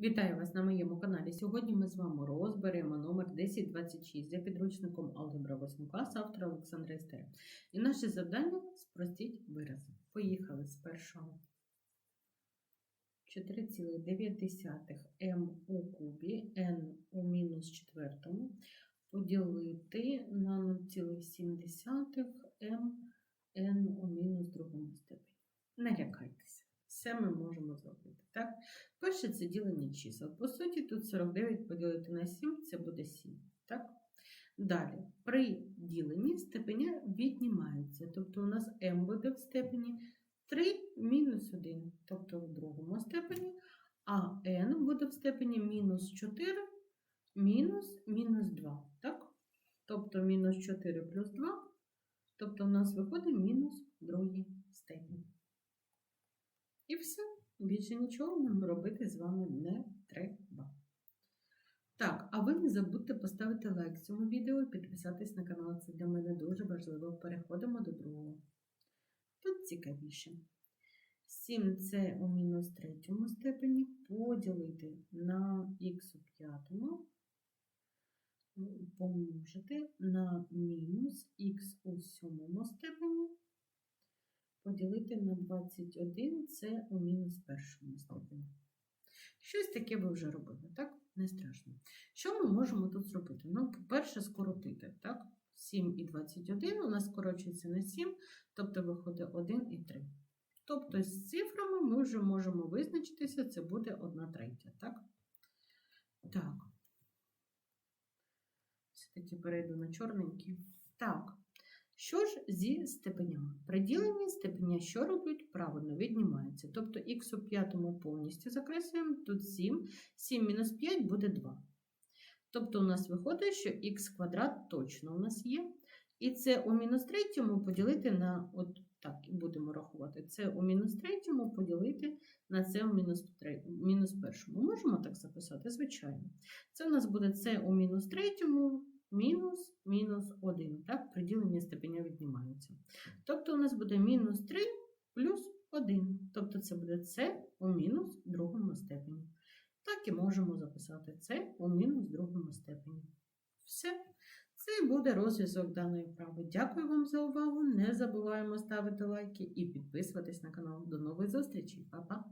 Вітаю вас на моєму каналі. Сьогодні ми з вами розберемо номер 1026 за підручником Алгебра 8 класу автора Олександра Істера. І наше завдання спростіть вирази. Поїхали з першого. 4,9 m у кубі n у мінус четвертому поділити на 0,7 m n у мінус другому степені. Не лякайтеся. Все ми можемо зробити. Так? Перше це ділення чисел. По суті, тут 49 поділити на 7 це буде 7. Так? Далі, при діленні степеня віднімаються. Тобто у нас m буде в степені 3 мінус 1, тобто в другому степені, а n буде в степені мінус 4 мінус мінус 2. Так? Тобто мінус 4 плюс 2, тобто у нас виходить мінус другий степень. І все. Більше нічого нам робити з вами не треба. Так, а ви не забудьте поставити лайк цьому відео і підписатись на канал. Це для мене дуже важливо. Переходимо до другого. Тут цікавіше. 7 це у мінус третьому степені поділити на х у п'ятому, помножити на мінус х у сьомому степені поділити на 21 це у мінус першому степені. Щось таке ви вже робили, так? Не страшно. Що ми можемо тут зробити? Ну, по-перше, скоротити, так? 7 і 21 у нас скорочується на 7, тобто виходить 1 і 3. Тобто з цифрами ми вже можемо визначитися, це буде 1 третя, так? Так. Все-таки перейду на чорненький. Так. Що ж зі степенями? При діленні степеня що роблять? Правильно віднімаються. Тобто х у п'ятому повністю закреслюємо, тут 7, 7 мінус 5 буде 2. Тобто у нас виходить, що х квадрат точно у нас є. І це у мінус третьому поділити на, от так, і будемо рахувати, це у мінус третьому поділити на це у мінус першому. Можемо так записати? Звичайно. Це у нас буде це у мінус третьому мінус мінус 1. Так, при діленні степеня віднімаються. Тобто у нас буде мінус 3 плюс 1. Тобто це буде це у мінус другому степені. Так і можемо записати це у мінус другому степені. Все. Це буде розв'язок даної вправи. Дякую вам за увагу. Не забуваємо ставити лайки і підписуватись на канал. До нових зустрічей. Па-па!